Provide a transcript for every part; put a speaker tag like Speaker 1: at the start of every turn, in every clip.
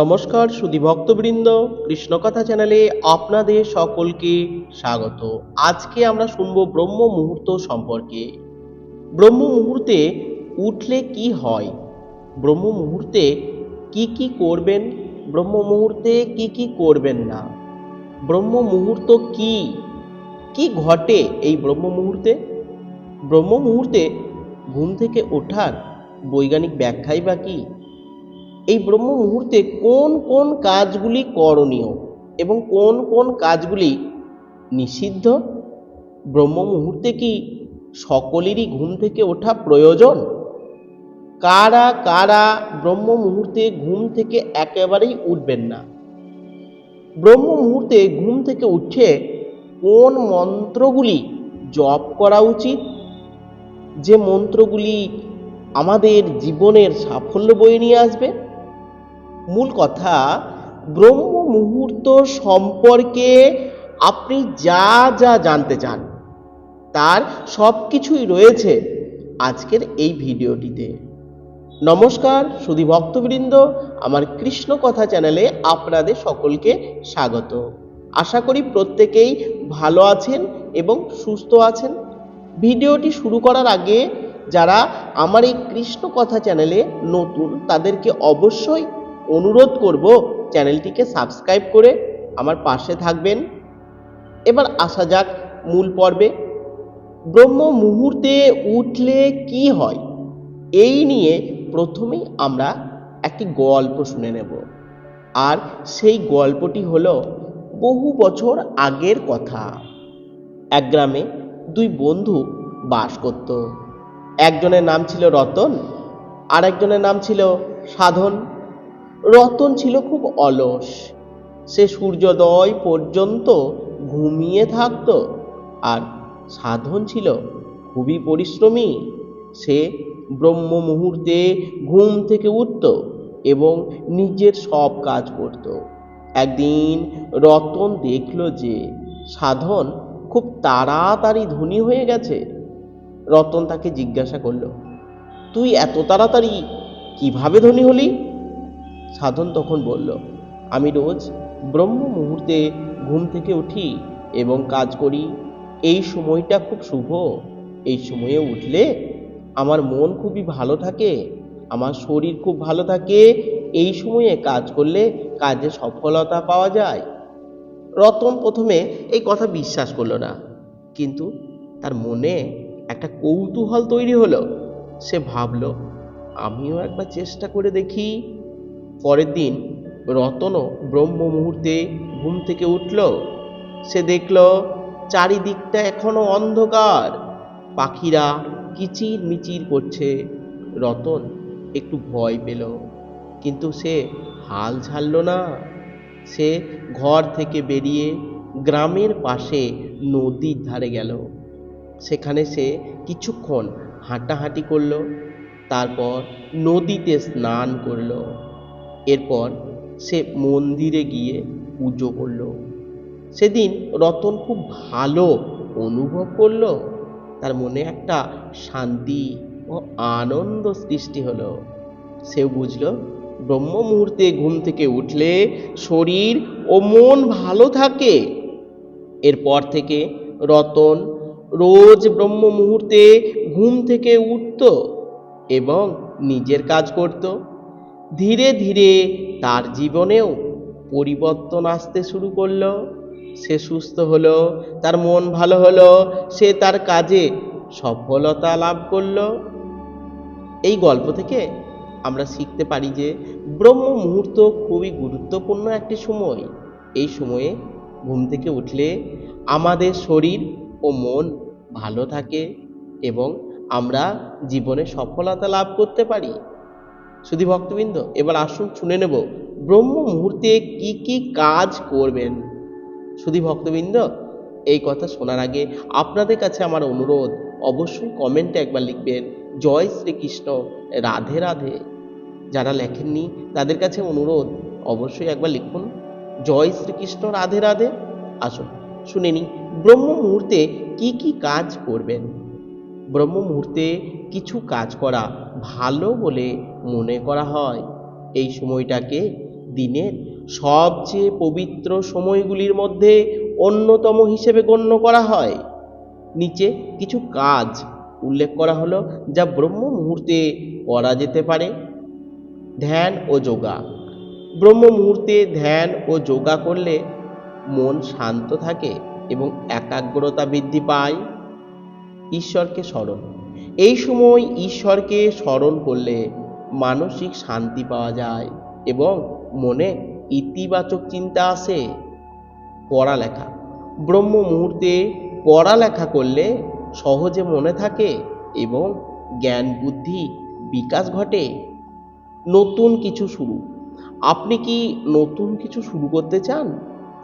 Speaker 1: নমস্কার সুধী ভক্তবৃন্দ কৃষ্ণকথা চ্যানেলে আপনাদের সকলকে স্বাগত আজকে আমরা শুনব ব্রহ্ম মুহূর্ত সম্পর্কে ব্রহ্ম মুহূর্তে উঠলে কি হয় ব্রহ্ম মুহূর্তে কি কি করবেন ব্রহ্ম মুহূর্তে কি কি করবেন না ব্রহ্ম মুহূর্ত কি কি ঘটে এই ব্রহ্ম মুহূর্তে ব্রহ্ম মুহূর্তে ঘুম থেকে ওঠার বৈজ্ঞানিক ব্যাখ্যাই বা কী এই ব্রহ্ম মুহূর্তে কোন কোন কাজগুলি করণীয় এবং কোন কোন কাজগুলি নিষিদ্ধ ব্রহ্ম মুহূর্তে কি সকলেরই ঘুম থেকে ওঠা প্রয়োজন কারা কারা ব্রহ্ম মুহূর্তে ঘুম থেকে একেবারেই উঠবেন না ব্রহ্ম মুহূর্তে ঘুম থেকে উঠে কোন মন্ত্রগুলি জপ করা উচিত যে মন্ত্রগুলি আমাদের জীবনের সাফল্য বয়ে নিয়ে আসবে মূল কথা ব্রহ্ম মুহূর্ত সম্পর্কে আপনি যা যা জানতে চান তার সব কিছুই রয়েছে আজকের এই ভিডিওটিতে নমস্কার সুধী ভক্তবৃন্দ আমার কৃষ্ণ কথা চ্যানেলে আপনাদের সকলকে স্বাগত আশা করি প্রত্যেকেই ভালো আছেন এবং সুস্থ আছেন ভিডিওটি শুরু করার আগে যারা আমার এই কৃষ্ণ কথা চ্যানেলে নতুন তাদেরকে অবশ্যই অনুরোধ করব চ্যানেলটিকে সাবস্ক্রাইব করে আমার পাশে থাকবেন এবার আসা যাক মূল পর্বে ব্রহ্ম মুহূর্তে উঠলে কি হয় এই নিয়ে প্রথমেই আমরা একটি গল্প শুনে নেব আর সেই গল্পটি হল বহু বছর আগের কথা এক গ্রামে দুই বন্ধু বাস করত একজনের নাম ছিল রতন আর একজনের নাম ছিল সাধন রতন ছিল খুব অলস সে সূর্যোদয় পর্যন্ত ঘুমিয়ে থাকত আর সাধন ছিল খুবই পরিশ্রমী সে ব্রহ্ম মুহূর্তে ঘুম থেকে উঠত এবং নিজের সব কাজ করত একদিন রতন দেখল যে সাধন খুব তাড়াতাড়ি ধনী হয়ে গেছে রতন তাকে জিজ্ঞাসা করল তুই এত তাড়াতাড়ি কিভাবে ধনী হলি সাধন তখন বলল আমি রোজ ব্রহ্ম মুহূর্তে ঘুম থেকে উঠি এবং কাজ করি এই সময়টা খুব শুভ এই সময়ে উঠলে আমার মন খুবই ভালো থাকে আমার শরীর খুব ভালো থাকে এই সময়ে কাজ করলে কাজে সফলতা পাওয়া যায় রতন প্রথমে এই কথা বিশ্বাস করল না কিন্তু তার মনে একটা কৌতূহল তৈরি হলো সে ভাবল আমিও একবার চেষ্টা করে দেখি পরের দিন রতনও ব্রহ্ম মুহূর্তে ঘুম থেকে উঠল সে দেখল চারিদিকটা এখনো অন্ধকার পাখিরা কিচির মিচির করছে রতন একটু ভয় পেল কিন্তু সে হাল ছাড়ল না সে ঘর থেকে বেরিয়ে গ্রামের পাশে নদীর ধারে গেল সেখানে সে কিছুক্ষণ হাঁটাহাঁটি করল তারপর নদীতে স্নান করলো এরপর সে মন্দিরে গিয়ে পুজো করলো সেদিন রতন খুব ভালো অনুভব করলো তার মনে একটা শান্তি ও আনন্দ সৃষ্টি হলো সে বুঝল ব্রহ্ম মুহূর্তে ঘুম থেকে উঠলে শরীর ও মন ভালো থাকে এরপর থেকে রতন রোজ ব্রহ্ম মুহূর্তে ঘুম থেকে উঠত এবং নিজের কাজ করতো ধীরে ধীরে তার জীবনেও পরিবর্তন আসতে শুরু করলো সে সুস্থ হলো তার মন ভালো হলো সে তার কাজে সফলতা লাভ করলো এই গল্প থেকে আমরা শিখতে পারি যে ব্রহ্ম মুহূর্ত খুবই গুরুত্বপূর্ণ একটি সময় এই সময়ে ঘুম থেকে উঠলে আমাদের শরীর ও মন ভালো থাকে এবং আমরা জীবনে সফলতা লাভ করতে পারি শুধু ভক্তবৃন্দ এবার আসুন শুনে নেব ব্রহ্ম মুহূর্তে কি কি কাজ করবেন শুধু ভক্তবৃন্দ এই কথা শোনার আগে আপনাদের কাছে আমার অনুরোধ অবশ্যই কমেন্টে একবার লিখবেন জয় শ্রীকৃষ্ণ রাধে রাধে যারা লেখেননি তাদের কাছে অনুরোধ অবশ্যই একবার লিখুন জয় শ্রীকৃষ্ণ রাধে রাধে আসুন শুনে নিই ব্রহ্ম মুহূর্তে কি কি কাজ করবেন ব্রহ্ম মুহূর্তে কিছু কাজ করা ভালো বলে মনে করা হয় এই সময়টাকে দিনের সবচেয়ে পবিত্র সময়গুলির মধ্যে অন্যতম হিসেবে গণ্য করা হয় নিচে কিছু কাজ উল্লেখ করা হলো যা ব্রহ্ম মুহূর্তে করা যেতে পারে ধ্যান ও যোগা ব্রহ্ম মুহূর্তে ধ্যান ও যোগা করলে মন শান্ত থাকে এবং একাগ্রতা বৃদ্ধি পায় ঈশ্বরকে স্মরণ এই সময় ঈশ্বরকে স্মরণ করলে মানসিক শান্তি পাওয়া যায় এবং মনে ইতিবাচক চিন্তা আসে পড়ালেখা ব্রহ্ম মুহূর্তে পড়ালেখা করলে সহজে মনে থাকে এবং জ্ঞান বুদ্ধি বিকাশ ঘটে নতুন কিছু শুরু আপনি কি নতুন কিছু শুরু করতে চান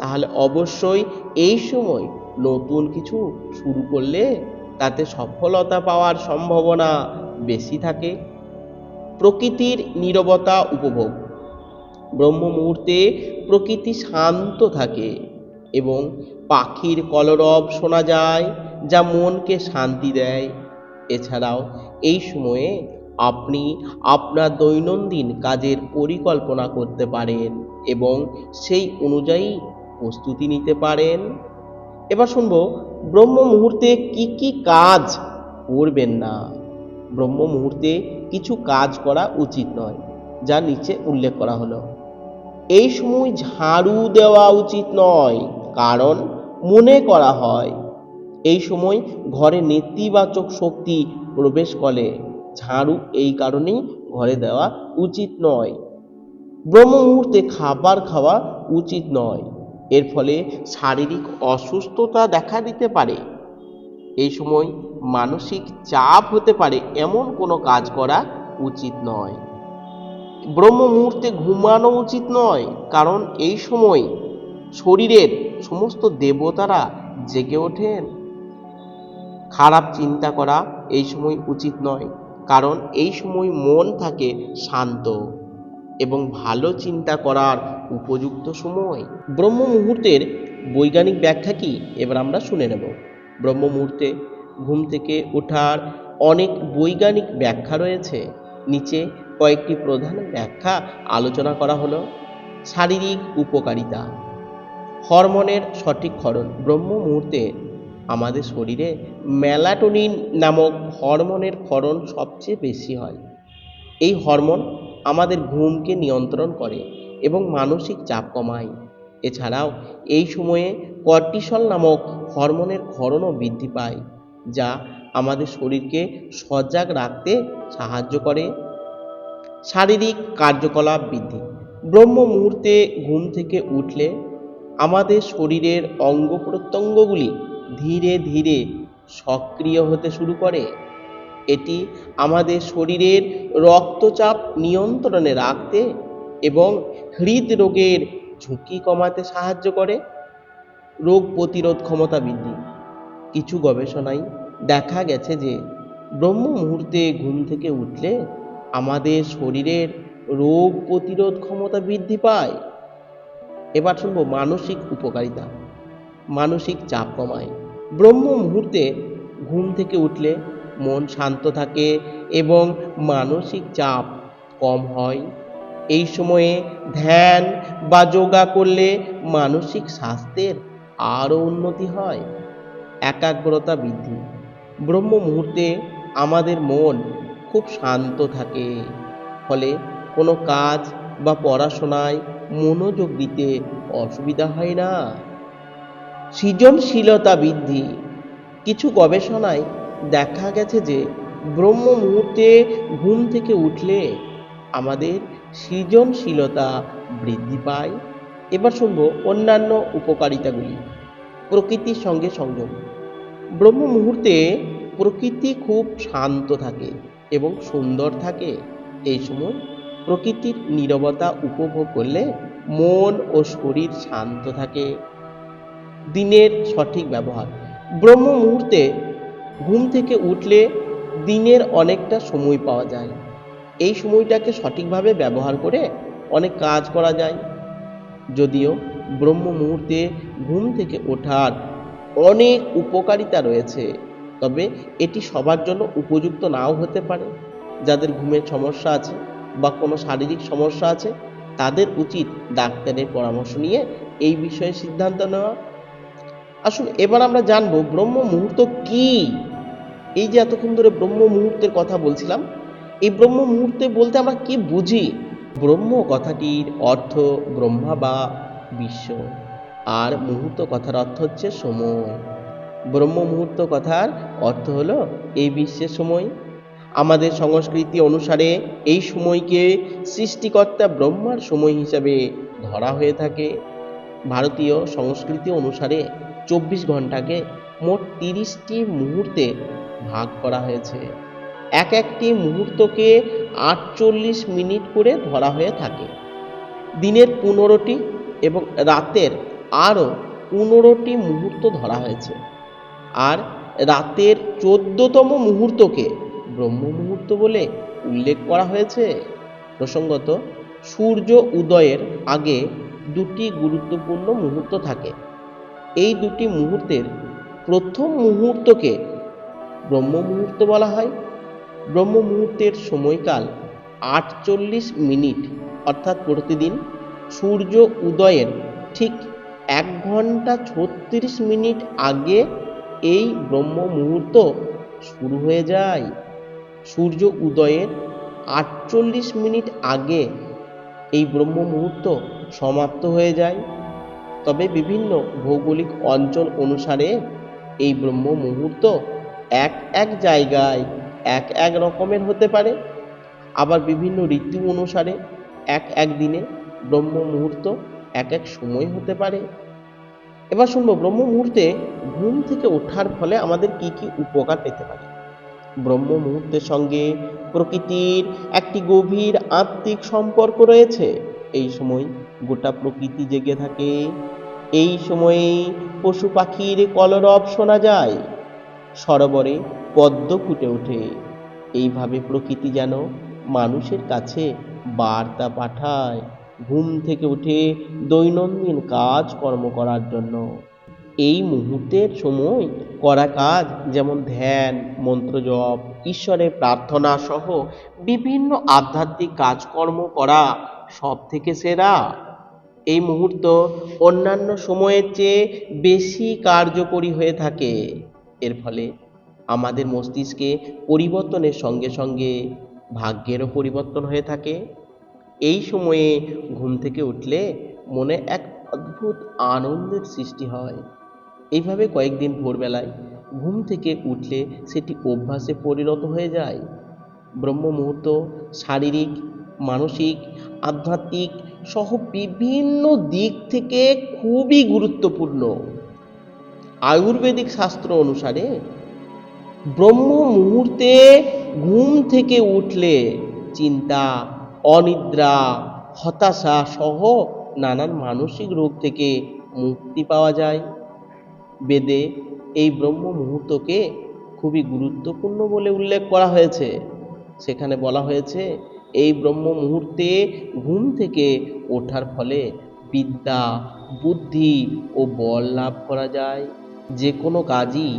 Speaker 1: তাহলে অবশ্যই এই সময় নতুন কিছু শুরু করলে তাতে সফলতা পাওয়ার সম্ভাবনা বেশি থাকে প্রকৃতির নীরবতা উপভোগ ব্রহ্ম মুহূর্তে প্রকৃতি শান্ত থাকে এবং পাখির কলরব শোনা যায় যা মনকে শান্তি দেয় এছাড়াও এই সময়ে আপনি আপনার দৈনন্দিন কাজের পরিকল্পনা করতে পারেন এবং সেই অনুযায়ী প্রস্তুতি নিতে পারেন এবার শুনবো ব্রহ্ম মুহূর্তে কি কি কাজ করবেন না ব্রহ্ম মুহূর্তে কিছু কাজ করা উচিত নয় যা নিচে উল্লেখ করা হলো এই সময় ঝাড়ু দেওয়া উচিত নয় কারণ মনে করা হয় এই সময় ঘরে নেতিবাচক শক্তি প্রবেশ করে ঝাড়ু এই কারণেই ঘরে দেওয়া উচিত নয় ব্রহ্ম মুহূর্তে খাবার খাওয়া উচিত নয় এর ফলে শারীরিক অসুস্থতা দেখা দিতে পারে এই সময় মানসিক চাপ হতে পারে এমন কোনো কাজ করা উচিত নয় ব্রহ্ম মুহূর্তে ঘুমানো উচিত নয় কারণ এই সময় শরীরের সমস্ত দেবতারা জেগে ওঠেন খারাপ চিন্তা করা এই সময় উচিত নয় কারণ এই সময় মন থাকে শান্ত এবং ভালো চিন্তা করার উপযুক্ত সময় ব্রহ্ম মুহূর্তের বৈজ্ঞানিক ব্যাখ্যা কী এবার আমরা শুনে নেব ব্রহ্ম মুহূর্তে ঘুম থেকে ওঠার অনেক বৈজ্ঞানিক ব্যাখ্যা রয়েছে নিচে কয়েকটি প্রধান ব্যাখ্যা আলোচনা করা হলো শারীরিক উপকারিতা হরমোনের সঠিক ক্ষরণ ব্রহ্ম মুহূর্তে আমাদের শরীরে মেলাটোনিন নামক হরমোনের ক্ষরণ সবচেয়ে বেশি হয় এই হরমোন আমাদের ঘুমকে নিয়ন্ত্রণ করে এবং মানসিক চাপ কমায় এছাড়াও এই সময়ে কর্টিসল নামক হরমোনের ক্ষরণও বৃদ্ধি পায় যা আমাদের শরীরকে সজাগ রাখতে সাহায্য করে শারীরিক কার্যকলাপ বৃদ্ধি ব্রহ্ম মুহূর্তে ঘুম থেকে উঠলে আমাদের শরীরের অঙ্গ প্রত্যঙ্গগুলি ধীরে ধীরে সক্রিয় হতে শুরু করে এটি আমাদের শরীরের রক্তচাপ নিয়ন্ত্রণে রাখতে এবং হৃদরোগের ঝুঁকি কমাতে সাহায্য করে রোগ প্রতিরোধ ক্ষমতা বৃদ্ধি কিছু গবেষণায় দেখা গেছে যে ব্রহ্ম মুহূর্তে ঘুম থেকে উঠলে আমাদের শরীরের রোগ প্রতিরোধ ক্ষমতা বৃদ্ধি পায় এবার শুনবো মানসিক উপকারিতা মানসিক চাপ কমায় ব্রহ্ম মুহূর্তে ঘুম থেকে উঠলে মন শান্ত থাকে এবং মানসিক চাপ কম হয় এই সময়ে ধ্যান বা যোগা করলে মানসিক স্বাস্থ্যের আরও উন্নতি হয় একাগ্রতা বৃদ্ধি ব্রহ্ম মুহূর্তে আমাদের মন খুব শান্ত থাকে ফলে কোনো কাজ বা পড়াশোনায় মনোযোগ দিতে অসুবিধা হয় না সৃজনশীলতা বৃদ্ধি কিছু গবেষণায় দেখা গেছে যে ব্রহ্ম মুহূর্তে ঘুম থেকে উঠলে আমাদের সৃজনশীলতা বৃদ্ধি পায় এবার শুনব অন্যান্য উপকারিতাগুলি প্রকৃতির সঙ্গে সংযোগ ব্রহ্ম মুহূর্তে প্রকৃতি খুব শান্ত থাকে এবং সুন্দর থাকে এই সময় প্রকৃতির নীরবতা উপভোগ করলে মন ও শরীর শান্ত থাকে দিনের সঠিক ব্যবহার ব্রহ্ম মুহূর্তে ঘুম থেকে উঠলে দিনের অনেকটা সময় পাওয়া যায় এই সময়টাকে সঠিকভাবে ব্যবহার করে অনেক কাজ করা যায় যদিও ব্রহ্ম মুহূর্তে ঘুম থেকে ওঠার অনেক উপকারিতা রয়েছে তবে এটি সবার জন্য উপযুক্ত নাও হতে পারে যাদের ঘুমের সমস্যা আছে বা কোনো শারীরিক সমস্যা আছে তাদের উচিত ডাক্তারের পরামর্শ নিয়ে এই বিষয়ে সিদ্ধান্ত নেওয়া আসুন এবার আমরা জানবো ব্রহ্ম মুহূর্ত কী এই যে এতক্ষণ ধরে ব্রহ্ম মুহূর্তের কথা বলছিলাম এই ব্রহ্ম মুহূর্তে বলতে আমরা কি বুঝি ব্রহ্ম কথাটির অর্থ ব্রহ্মা বা বিশ্ব আর মুহূর্ত কথার অর্থ হচ্ছে সময় ব্রহ্ম মুহূর্ত কথার অর্থ হলো এই বিশ্বের সময় আমাদের সংস্কৃতি অনুসারে এই সময়কে সৃষ্টিকর্তা ব্রহ্মার সময় হিসাবে ধরা হয়ে থাকে ভারতীয় সংস্কৃতি অনুসারে চব্বিশ ঘন্টাকে মোট তিরিশটি মুহূর্তে ভাগ করা হয়েছে এক একটি মুহূর্তকে আটচল্লিশ মিনিট করে ধরা হয়ে থাকে দিনের পনেরোটি এবং রাতের আরও পনেরোটি মুহূর্ত ধরা হয়েছে আর রাতের চোদ্দতম মুহূর্তকে ব্রহ্ম মুহূর্ত বলে উল্লেখ করা হয়েছে প্রসঙ্গত সূর্য উদয়ের আগে দুটি গুরুত্বপূর্ণ মুহূর্ত থাকে এই দুটি মুহূর্তের প্রথম মুহূর্তকে ব্রহ্ম মুহূর্ত বলা হয় ব্রহ্ম মুহূর্তের সময়কাল আটচল্লিশ মিনিট অর্থাৎ প্রতিদিন সূর্য উদয়ের ঠিক এক ঘন্টা ছত্রিশ মিনিট আগে এই ব্রহ্ম মুহূর্ত শুরু হয়ে যায় সূর্য উদয়ের আটচল্লিশ মিনিট আগে এই ব্রহ্ম মুহূর্ত সমাপ্ত হয়ে যায় তবে বিভিন্ন ভৌগোলিক অঞ্চল অনুসারে এই ব্রহ্ম মুহূর্ত এক এক জায়গায় এক এক রকমের হতে পারে আবার বিভিন্ন ঋতু অনুসারে এক এক দিনে ব্রহ্ম মুহূর্ত এক এক সময় হতে পারে এবার শুনবো ব্রহ্ম মুহূর্তে ঘুম থেকে ওঠার ফলে আমাদের কি কি উপকার পেতে পারে ব্রহ্ম মুহূর্তের সঙ্গে প্রকৃতির একটি গভীর আত্মিক সম্পর্ক রয়েছে এই সময় গোটা প্রকৃতি জেগে থাকে এই সময়ে পশু পাখির কলরব শোনা যায় সরোবরে পদ্ম ফুটে ওঠে এইভাবে প্রকৃতি যেন মানুষের কাছে বার্তা পাঠায় ঘুম থেকে উঠে দৈনন্দিন কাজ কর্ম করার জন্য এই মুহূর্তের সময় করা কাজ যেমন ধ্যান মন্ত্রজপ ঈশ্বরের প্রার্থনা সহ বিভিন্ন আধ্যাত্মিক কাজকর্ম করা সব থেকে সেরা এই মুহূর্ত অন্যান্য সময়ের চেয়ে বেশি কার্যকরী হয়ে থাকে এর ফলে আমাদের মস্তিষ্কে পরিবর্তনের সঙ্গে সঙ্গে ভাগ্যেরও পরিবর্তন হয়ে থাকে এই সময়ে ঘুম থেকে উঠলে মনে এক অদ্ভুত আনন্দের সৃষ্টি হয় এইভাবে কয়েকদিন ভোরবেলায় ঘুম থেকে উঠলে সেটি অভ্যাসে পরিণত হয়ে যায় ব্রহ্ম মুহূর্ত শারীরিক মানসিক আধ্যাত্মিক সহ বিভিন্ন দিক থেকে খুবই গুরুত্বপূর্ণ আয়ুর্বেদিক শাস্ত্র অনুসারে ব্রহ্ম মুহূর্তে ঘুম থেকে উঠলে চিন্তা অনিদ্রা হতাশা সহ নানান মানসিক রোগ থেকে মুক্তি পাওয়া যায় বেদে এই ব্রহ্ম মুহূর্তকে খুবই গুরুত্বপূর্ণ বলে উল্লেখ করা হয়েছে সেখানে বলা হয়েছে এই ব্রহ্ম মুহূর্তে ঘুম থেকে ওঠার ফলে বিদ্যা বুদ্ধি ও বল লাভ করা যায় যে কোনো কাজই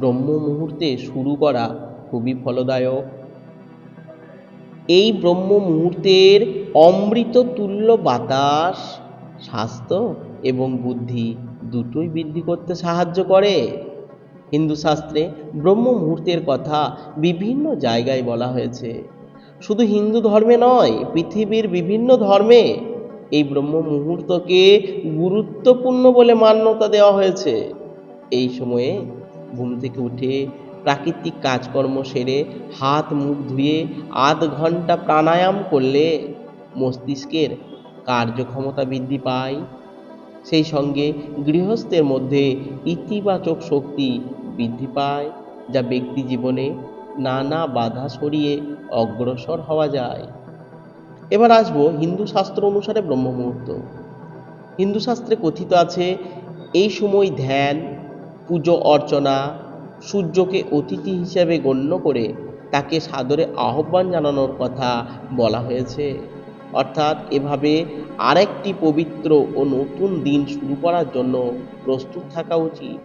Speaker 1: ব্রহ্ম মুহূর্তে শুরু করা খুবই ফলদায়ক এই ব্রহ্ম মুহূর্তের অমৃত তুল্য বাতাস স্বাস্থ্য এবং বুদ্ধি দুটোই বৃদ্ধি করতে সাহায্য করে হিন্দু শাস্ত্রে ব্রহ্ম মুহূর্তের কথা বিভিন্ন জায়গায় বলা হয়েছে শুধু হিন্দু ধর্মে নয় পৃথিবীর বিভিন্ন ধর্মে এই ব্রহ্ম মুহূর্তকে গুরুত্বপূর্ণ বলে মান্যতা দেওয়া হয়েছে এই সময়ে ঘুম থেকে উঠে প্রাকৃতিক কাজকর্ম সেরে হাত মুখ ধুয়ে আধ ঘন্টা প্রাণায়াম করলে মস্তিষ্কের কার্যক্ষমতা বৃদ্ধি পায় সেই সঙ্গে গৃহস্থের মধ্যে ইতিবাচক শক্তি বৃদ্ধি পায় যা ব্যক্তি জীবনে নানা বাধা সরিয়ে অগ্রসর হওয়া যায় এবার আসব হিন্দু শাস্ত্র অনুসারে ব্রহ্ম মুহূর্ত হিন্দু শাস্ত্রে কথিত আছে এই সময় ধ্যান পুজো অর্চনা সূর্যকে অতিথি হিসাবে গণ্য করে তাকে সাদরে আহ্বান জানানোর কথা বলা হয়েছে অর্থাৎ এভাবে আরেকটি পবিত্র ও নতুন দিন শুরু করার জন্য প্রস্তুত থাকা উচিত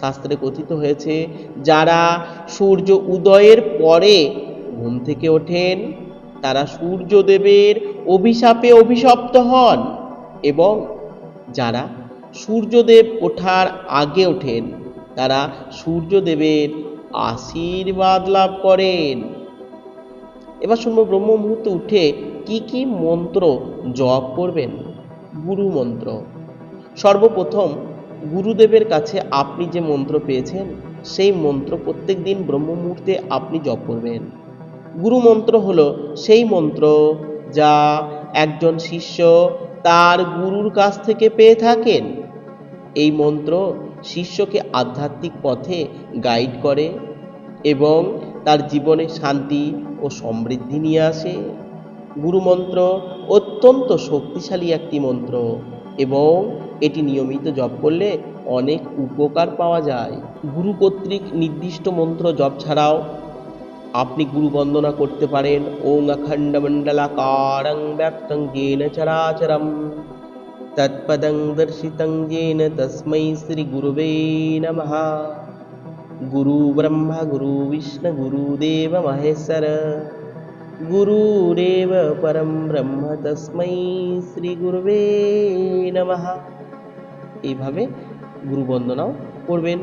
Speaker 1: শাস্ত্রে কথিত হয়েছে যারা সূর্য উদয়ের পরে ঘুম থেকে ওঠেন তারা সূর্যদেবের অভিশাপে অভিশপ্ত হন এবং যারা সূর্যদেব ওঠার আগে ওঠেন তারা সূর্যদেবের আশীর্বাদ লাভ করেন এবার শুনবো ব্রহ্ম মুহূর্তে উঠে কি কি মন্ত্র জপ করবেন গুরু মন্ত্র সর্বপ্রথম গুরুদেবের কাছে আপনি যে মন্ত্র পেয়েছেন সেই মন্ত্র প্রত্যেক দিন ব্রহ্ম মুহূর্তে আপনি জপ করবেন গুরু মন্ত্র হল সেই মন্ত্র যা একজন শিষ্য তার গুরুর কাছ থেকে পেয়ে থাকেন এই মন্ত্র শিষ্যকে আধ্যাত্মিক পথে গাইড করে এবং তার জীবনে শান্তি ও সমৃদ্ধি নিয়ে আসে গুরুমন্ত্র অত্যন্ত শক্তিশালী একটি মন্ত্র এবং এটি নিয়মিত জপ করলে অনেক উপকার পাওয়া যায় গুরু কর্তৃক নির্দিষ্ট মন্ত্র জপ ছাড়াও আপনি গুরু বন্দনা করতে পারেন ওং অখণ্ড মণ্ডলাকারং ব্যক্তং চরাচরম तत्पदं दर्शितं येन तस्मै গুরু नमः গুরু गुरुविष्णु गुरुदेव মহেশ্বর গুরুদেব পরম ব্রহ্ম তস্মৈ শ্রীগুরুবে নমঃ এইভাবে গুরুবন্দনাও করবেন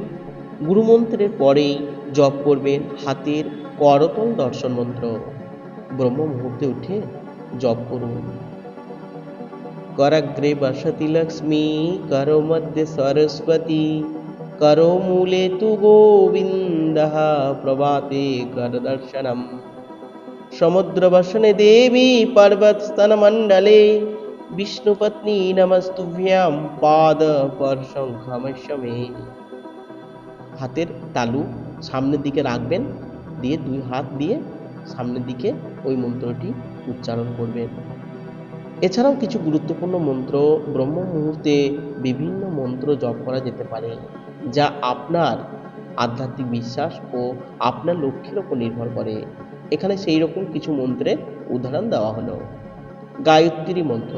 Speaker 1: গুরুমন্ত্রের পরেই জপ করবেন হাতের করতল দর্শন মন্ত্র ব্রহ্ম মুহূর্তে উঠে জপ করুন করগ্রে বসতি লক্ষ্মী কর মধ্যে সরস্বতী কর মূলে তু গোবিন্দ প্রভাতে কর দর্শন সমুদ্র বসনে দেবী পর্বত স্তন মন্ডলে বিষ্ণু পত্নী নমস্তুভ্যাম পাদ পরশঙ্খমে হাতের তালু সামনের দিকে রাখবেন দিয়ে দুই হাত দিয়ে সামনের দিকে ওই মন্ত্রটি উচ্চারণ করবেন এছাড়াও কিছু গুরুত্বপূর্ণ মন্ত্র ব্রহ্ম মুহূর্তে বিভিন্ন মন্ত্র জপ করা যেতে পারে যা আপনার আধ্যাত্মিক বিশ্বাস ও আপনার লক্ষ্যের ওপর নির্ভর করে এখানে সেই রকম কিছু মন্ত্রের উদাহরণ দেওয়া হলো গায়ত্রী মন্ত্র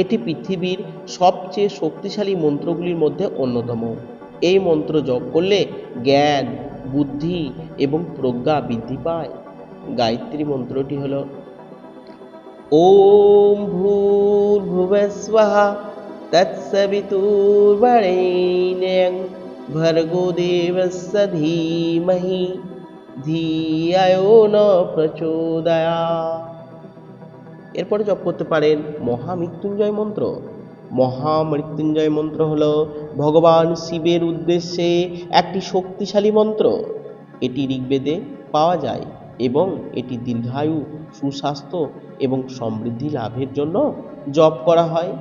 Speaker 1: এটি পৃথিবীর সবচেয়ে শক্তিশালী মন্ত্রগুলির মধ্যে অন্যতম এই মন্ত্র জপ করলে জ্ঞান বুদ্ধি এবং প্রজ্ঞা বৃদ্ধি পায় গায়ত্রী মন্ত্রটি হলো ॐ भूर्भुवस्वः तत्सवितुर्वरेण्यं भर्गोदेवस्य धीमहि ধিয়ায়ো ন প্রচোদয়া এরপরে জপ করতে পারেন মহামৃত্যুঞ্জয় মন্ত্র মহামৃত্যুঞ্জয় মন্ত্র হল ভগবান শিবের উদ্দেশ্যে একটি শক্তিশালী মন্ত্র এটি ঋগ্বেদে পাওয়া যায় এবং এটি দীর্ঘায়ু সুস্বাস্থ্য এবং সমৃদ্ধি লাভের জন্য জপ করা হয়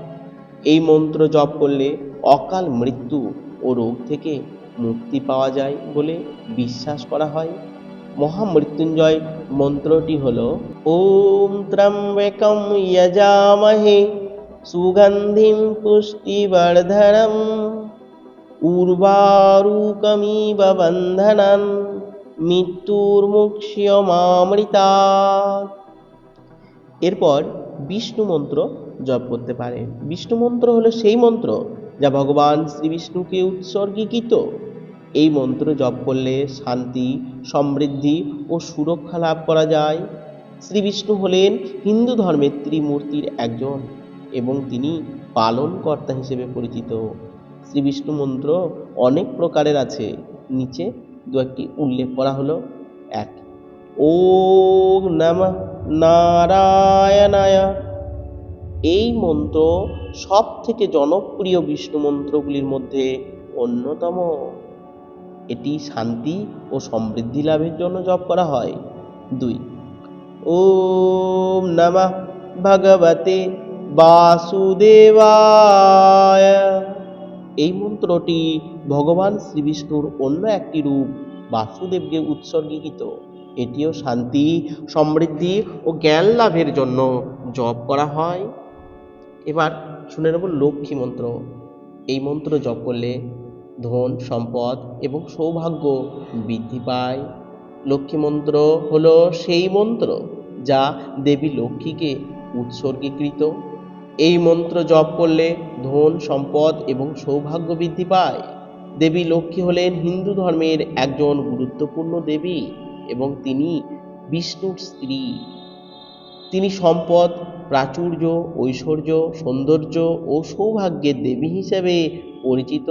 Speaker 1: এই মন্ত্র জপ করলে অকাল মৃত্যু ও রোগ থেকে মুক্তি পাওয়া যায় বলে বিশ্বাস করা হয় মহামৃত্যুঞ্জয় মন্ত্রটি হল ওম ত্রম্বেকম যজামহে সুগন্ধিম পুষ্টিবর্ধনম উর্বারুকমিব বন্ধনান মৃত্যুর্মুক্ষ্যমামৃতা এরপর বিষ্ণু মন্ত্র জপ করতে পারে বিষ্ণু মন্ত্র হলো সেই মন্ত্র যা ভগবান শ্রী বিষ্ণুকে উৎসর্গীকৃত এই মন্ত্র জপ করলে শান্তি সমৃদ্ধি ও সুরক্ষা লাভ করা যায় শ্রী বিষ্ণু হলেন হিন্দু ধর্মের ত্রিমূর্তির একজন এবং তিনি পালনকর্তা হিসেবে পরিচিত শ্রী বিষ্ণু মন্ত্র অনেক প্রকারের আছে নিচে দু একটি উল্লেখ করা হলো এক ও নম নারায়ণায় এই মন্ত্র সব থেকে জনপ্রিয় বিষ্ণু মন্ত্রগুলির মধ্যে অন্যতম এটি শান্তি ও সমৃদ্ধি লাভের জন্য জপ করা হয় দুই ওম নাম ভগবতে বাসুদেবায় এই মন্ত্রটি ভগবান শ্রীবিষ্ণুর অন্য একটি রূপ বাসুদেবকে উৎসর্গীকৃত এটিও শান্তি সমৃদ্ধি ও জ্ঞান লাভের জন্য জপ করা হয় এবার শুনে নেব লক্ষ্মী মন্ত্র এই মন্ত্র জপ করলে ধন সম্পদ এবং সৌভাগ্য বৃদ্ধি পায় লক্ষ্মী মন্ত্র হলো সেই মন্ত্র যা দেবী লক্ষ্মীকে উৎসর্গীকৃত এই মন্ত্র জপ করলে ধন সম্পদ এবং সৌভাগ্য বৃদ্ধি পায় দেবী লক্ষ্মী হলেন হিন্দু ধর্মের একজন গুরুত্বপূর্ণ দেবী এবং তিনি বিষ্ণুর স্ত্রী তিনি সম্পদ প্রাচুর্য ঐশ্বর্য সৌন্দর্য ও সৌভাগ্যের দেবী হিসেবে পরিচিত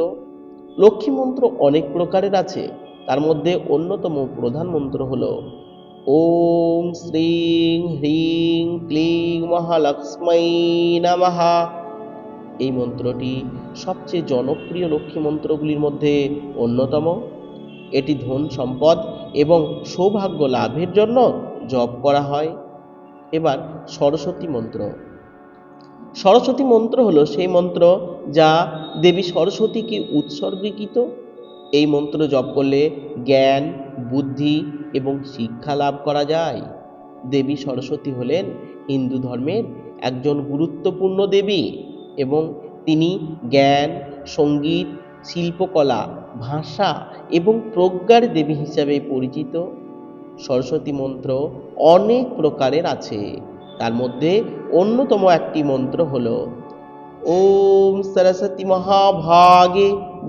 Speaker 1: লক্ষ্মী মন্ত্র অনেক প্রকারের আছে তার মধ্যে অন্যতম প্রধান মন্ত্র হলো ওম শ্রীং হ্রিং ক্লিং মহালক্ষ্মী নমঃ এই মন্ত্রটি সবচেয়ে জনপ্রিয় লক্ষ্মী মন্ত্রগুলির মধ্যে অন্যতম এটি ধন সম্পদ এবং সৌভাগ্য লাভের জন্য জপ করা হয় এবার সরস্বতী মন্ত্র সরস্বতী মন্ত্র হলো সেই মন্ত্র যা দেবী সরস্বতীকে উৎসর্গীকৃত এই মন্ত্র জপ করলে জ্ঞান বুদ্ধি এবং শিক্ষা লাভ করা যায় দেবী সরস্বতী হলেন হিন্দু ধর্মের একজন গুরুত্বপূর্ণ দেবী এবং তিনি জ্ঞান সঙ্গীত শিল্পকলা ভাষা এবং প্রজ্ঞার দেবী হিসাবে পরিচিত সরস্বতী মন্ত্র অনেক প্রকারের আছে তার মধ্যে অন্যতম একটি মন্ত্র হল ওম সরস্বতী মহাভাগে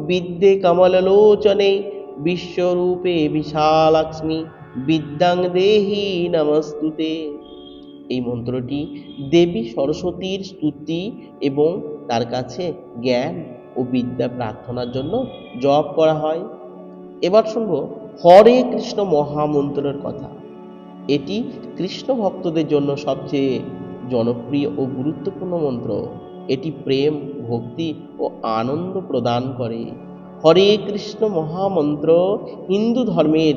Speaker 1: বিদ্যে কমলোচনে বিশ্বরূপে বিশালাক্ষ্মী বিদ্যাং দেহি নমস্তুতে এই মন্ত্রটি দেবী সরস্বতীর স্তুতি এবং তার কাছে জ্ঞান ও বিদ্যা প্রার্থনার জন্য জপ করা হয় এবার শুনব হরে কৃষ্ণ মহামন্ত্রের কথা এটি কৃষ্ণ ভক্তদের জন্য সবচেয়ে জনপ্রিয় ও গুরুত্বপূর্ণ মন্ত্র এটি প্রেম ভক্তি ও আনন্দ প্রদান করে হরে কৃষ্ণ মহামন্ত্র হিন্দু ধর্মের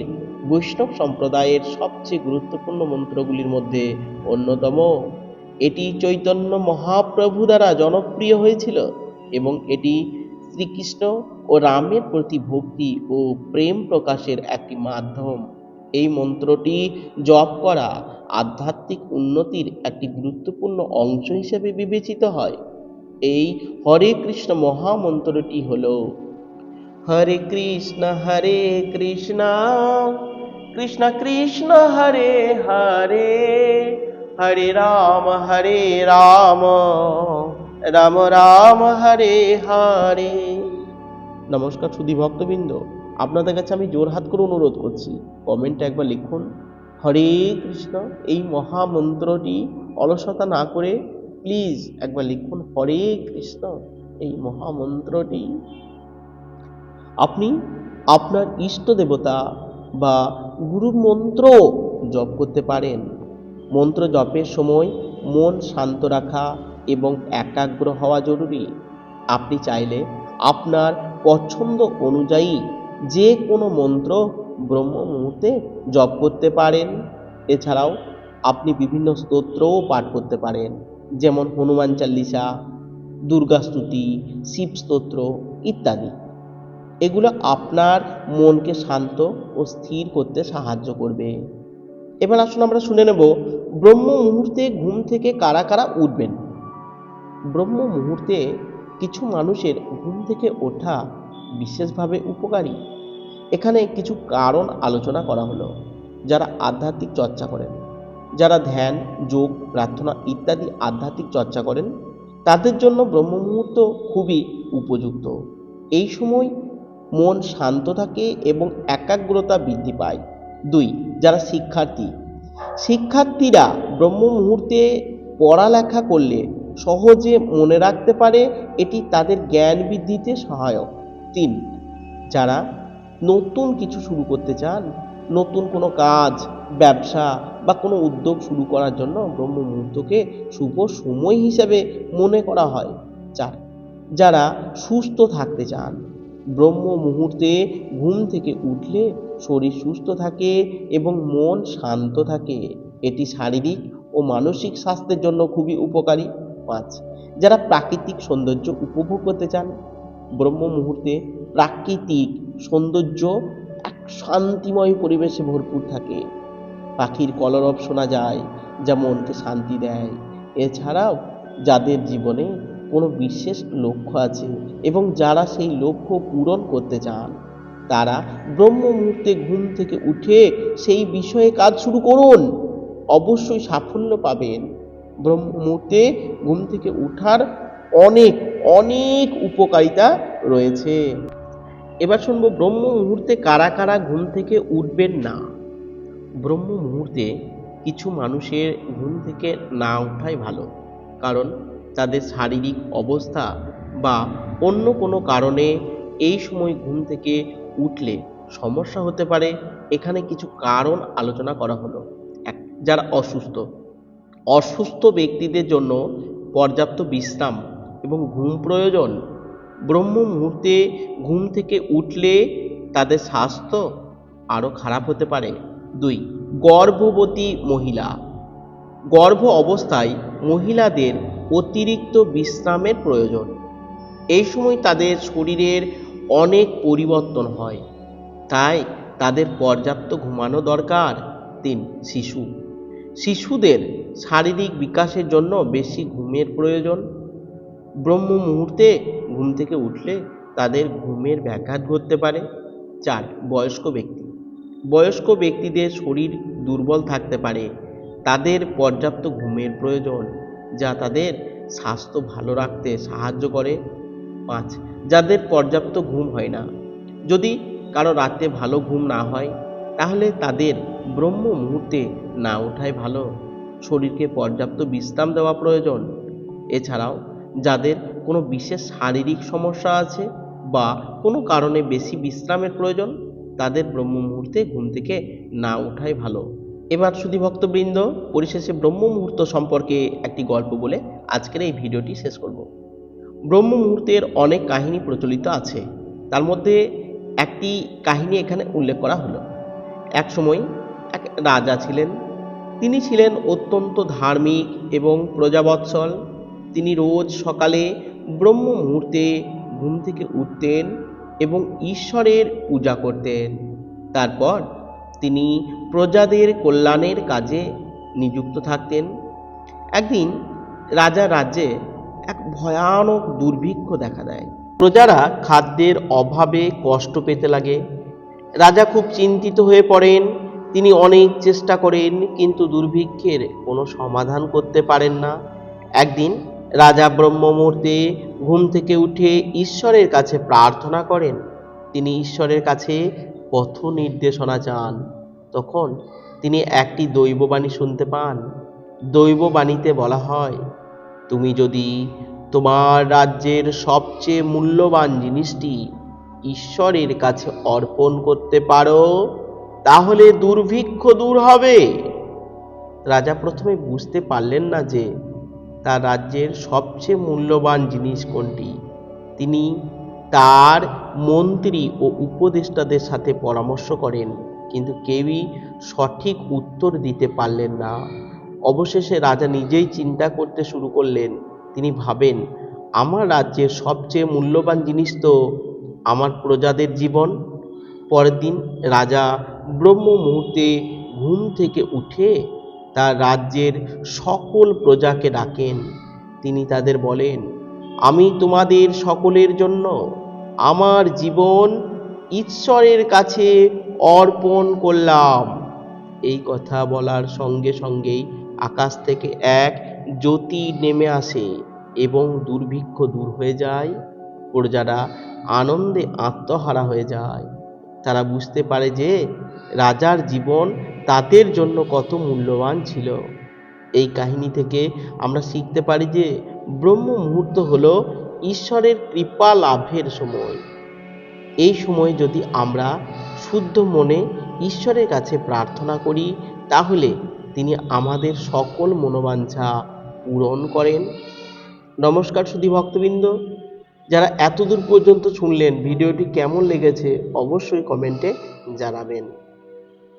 Speaker 1: বৈষ্ণব সম্প্রদায়ের সবচেয়ে গুরুত্বপূর্ণ মন্ত্রগুলির মধ্যে অন্যতম এটি চৈতন্য মহাপ্রভু দ্বারা জনপ্রিয় হয়েছিল এবং এটি শ্রীকৃষ্ণ ও রামের প্রতি ভক্তি ও প্রেম প্রকাশের একটি মাধ্যম এই মন্ত্রটি জপ করা আধ্যাত্মিক উন্নতির একটি গুরুত্বপূর্ণ অংশ হিসেবে বিবেচিত হয় এই হরে কৃষ্ণ মহামন্ত্রটি হল হরে কৃষ্ণ হরে কৃষ্ণ কৃষ্ণ কৃষ্ণ হরে হরে হরে রাম হরে রাম রাম রাম হরে হরে নমস্কার সুধি ভক্তবৃন্দ আপনাদের কাছে আমি জোরহাত করে অনুরোধ করছি কমেন্টে একবার লিখুন হরে কৃষ্ণ এই মহামন্ত্রটি অলসতা না করে প্লিজ একবার লিখুন হরে কৃষ্ণ এই মহামন্ত্রটি আপনি আপনার ইষ্ট দেবতা বা গুরুর মন্ত্র জপ করতে পারেন মন্ত্র জপের সময় মন শান্ত রাখা এবং একাগ্র হওয়া জরুরি আপনি চাইলে আপনার পছন্দ অনুযায়ী যে কোনো মন্ত্র ব্রহ্ম মুহূর্তে জপ করতে পারেন এছাড়াও আপনি বিভিন্ন স্তোত্রও পাঠ করতে পারেন যেমন হনুমান চাল্লিশা দুর্গাস্তুতি শিবস্তোত্র ইত্যাদি এগুলো আপনার মনকে শান্ত ও স্থির করতে সাহায্য করবে এবার আসুন আমরা শুনে নেব ব্রহ্ম মুহূর্তে ঘুম থেকে কারা কারা উঠবেন ব্রহ্ম মুহূর্তে কিছু মানুষের ঘুম থেকে ওঠা বিশেষভাবে উপকারী এখানে কিছু কারণ আলোচনা করা হলো যারা আধ্যাত্মিক চর্চা করেন যারা ধ্যান যোগ প্রার্থনা ইত্যাদি আধ্যাত্মিক চর্চা করেন তাদের জন্য ব্রহ্মমুহূর্ত খুবই উপযুক্ত এই সময় মন শান্ত থাকে এবং একাগ্রতা বৃদ্ধি পায় দুই যারা শিক্ষার্থী শিক্ষার্থীরা ব্রহ্ম মুহূর্তে পড়ালেখা করলে সহজে মনে রাখতে পারে এটি তাদের জ্ঞান বৃদ্ধিতে সহায়ক তিন যারা নতুন কিছু শুরু করতে চান নতুন কোনো কাজ ব্যবসা বা কোনো উদ্যোগ শুরু করার জন্য ব্রহ্ম মুহূর্তকে শুভ সময় হিসাবে মনে করা হয় চার যারা সুস্থ থাকতে চান ব্রহ্ম মুহূর্তে ঘুম থেকে উঠলে শরীর সুস্থ থাকে এবং মন শান্ত থাকে এটি শারীরিক ও মানসিক স্বাস্থ্যের জন্য খুবই উপকারী পাঁচ যারা প্রাকৃতিক সৌন্দর্য উপভোগ করতে চান ব্রহ্ম মুহূর্তে প্রাকৃতিক সৌন্দর্য এক শান্তিময় পরিবেশে ভরপুর থাকে পাখির কলরব শোনা যায় যা মনকে শান্তি দেয় এছাড়াও যাদের জীবনে কোনো বিশেষ লক্ষ্য আছে এবং যারা সেই লক্ষ্য পূরণ করতে চান তারা ব্রহ্ম মুহূর্তে ঘুম থেকে উঠে সেই বিষয়ে কাজ শুরু করুন অবশ্যই সাফল্য পাবেন ব্রহ্ম মুহূর্তে ঘুম থেকে উঠার অনেক অনেক উপকারিতা রয়েছে এবার শুনবো ব্রহ্ম মুহূর্তে কারা কারা ঘুম থেকে উঠবেন না ব্রহ্ম মুহূর্তে কিছু মানুষের ঘুম থেকে না ওঠাই ভালো কারণ তাদের শারীরিক অবস্থা বা অন্য কোনো কারণে এই সময় ঘুম থেকে উঠলে সমস্যা হতে পারে এখানে কিছু কারণ আলোচনা করা হলো এক যারা অসুস্থ অসুস্থ ব্যক্তিদের জন্য পর্যাপ্ত বিশ্রাম এবং ঘুম প্রয়োজন ব্রহ্ম মুহূর্তে ঘুম থেকে উঠলে তাদের স্বাস্থ্য আরও খারাপ হতে পারে দুই গর্ভবতী মহিলা গর্ভ অবস্থায় মহিলাদের অতিরিক্ত বিশ্রামের প্রয়োজন এই সময় তাদের শরীরের অনেক পরিবর্তন হয় তাই তাদের পর্যাপ্ত ঘুমানো দরকার তিন শিশু শিশুদের শারীরিক বিকাশের জন্য বেশি ঘুমের প্রয়োজন ব্রহ্ম মুহূর্তে ঘুম থেকে উঠলে তাদের ঘুমের ব্যাঘাত ঘটতে পারে চার বয়স্ক ব্যক্তি বয়স্ক ব্যক্তিদের শরীর দুর্বল থাকতে পারে তাদের পর্যাপ্ত ঘুমের প্রয়োজন যা তাদের স্বাস্থ্য ভালো রাখতে সাহায্য করে পাঁচ যাদের পর্যাপ্ত ঘুম হয় না যদি কারো রাতে ভালো ঘুম না হয় তাহলে তাদের ব্রহ্ম মুহূর্তে না ওঠাই ভালো শরীরকে পর্যাপ্ত বিশ্রাম দেওয়া প্রয়োজন এছাড়াও যাদের কোনো বিশেষ শারীরিক সমস্যা আছে বা কোনো কারণে বেশি বিশ্রামের প্রয়োজন তাদের ব্রহ্ম মুহূর্তে ঘুম থেকে না ওঠাই ভালো এবার শুধু ভক্তবৃন্দ পরিশেষে ব্রহ্ম মুহূর্ত সম্পর্কে একটি গল্প বলে আজকের এই ভিডিওটি শেষ করব ব্রহ্ম মুহূর্তের অনেক কাহিনী প্রচলিত আছে তার মধ্যে একটি কাহিনী এখানে উল্লেখ করা হলো এক সময় এক রাজা ছিলেন তিনি ছিলেন অত্যন্ত ধার্মিক এবং প্রজাবৎসল তিনি রোজ সকালে ব্রহ্ম মুহূর্তে ঘুম থেকে উঠতেন এবং ঈশ্বরের পূজা করতেন তারপর তিনি প্রজাদের কল্যাণের কাজে নিযুক্ত থাকতেন একদিন রাজা রাজ্যে এক ভয়ানক দুর্ভিক্ষ দেখা দেয় প্রজারা খাদ্যের অভাবে কষ্ট পেতে লাগে রাজা খুব চিন্তিত হয়ে পড়েন তিনি অনেক চেষ্টা করেন কিন্তু দুর্ভিক্ষের কোনো সমাধান করতে পারেন না একদিন রাজা ব্রহ্মমূর্তে ঘুম থেকে উঠে ঈশ্বরের কাছে প্রার্থনা করেন তিনি ঈশ্বরের কাছে পথ নির্দেশনা চান তখন তিনি একটি দৈববাণী শুনতে পান দৈববাণীতে বলা হয় তুমি যদি তোমার রাজ্যের সবচেয়ে মূল্যবান জিনিসটি ঈশ্বরের কাছে অর্পণ করতে পারো তাহলে দুর্ভিক্ষ দূর হবে রাজা প্রথমে বুঝতে পারলেন না যে তার রাজ্যের সবচেয়ে মূল্যবান জিনিস কোনটি তিনি তার মন্ত্রী ও উপদেষ্টাদের সাথে পরামর্শ করেন কিন্তু কেউই সঠিক উত্তর দিতে পারলেন না অবশেষে রাজা নিজেই চিন্তা করতে শুরু করলেন তিনি ভাবেন আমার রাজ্যের সবচেয়ে মূল্যবান জিনিস তো আমার প্রজাদের জীবন পরের দিন রাজা ব্রহ্ম মুহূর্তে ঘুম থেকে উঠে তার রাজ্যের সকল প্রজাকে ডাকেন তিনি তাদের বলেন আমি তোমাদের সকলের জন্য আমার জীবন ঈশ্বরের কাছে অর্পণ করলাম এই কথা বলার সঙ্গে সঙ্গেই আকাশ থেকে এক জ্যোতি নেমে আসে এবং দুর্ভিক্ষ দূর হয়ে যায় প্রজারা আনন্দে আত্মহারা হয়ে যায় তারা বুঝতে পারে যে রাজার জীবন তাদের জন্য কত মূল্যবান ছিল এই কাহিনী থেকে আমরা শিখতে পারি যে ব্রহ্ম মুহূর্ত হল ঈশ্বরের কৃপা লাভের সময় এই সময় যদি আমরা শুদ্ধ মনে ঈশ্বরের কাছে প্রার্থনা করি তাহলে তিনি আমাদের সকল মনোবাঞ্ছা পূরণ করেন নমস্কার সুধী ভক্তবৃন্দ যারা এতদূর পর্যন্ত শুনলেন ভিডিওটি কেমন লেগেছে অবশ্যই কমেন্টে জানাবেন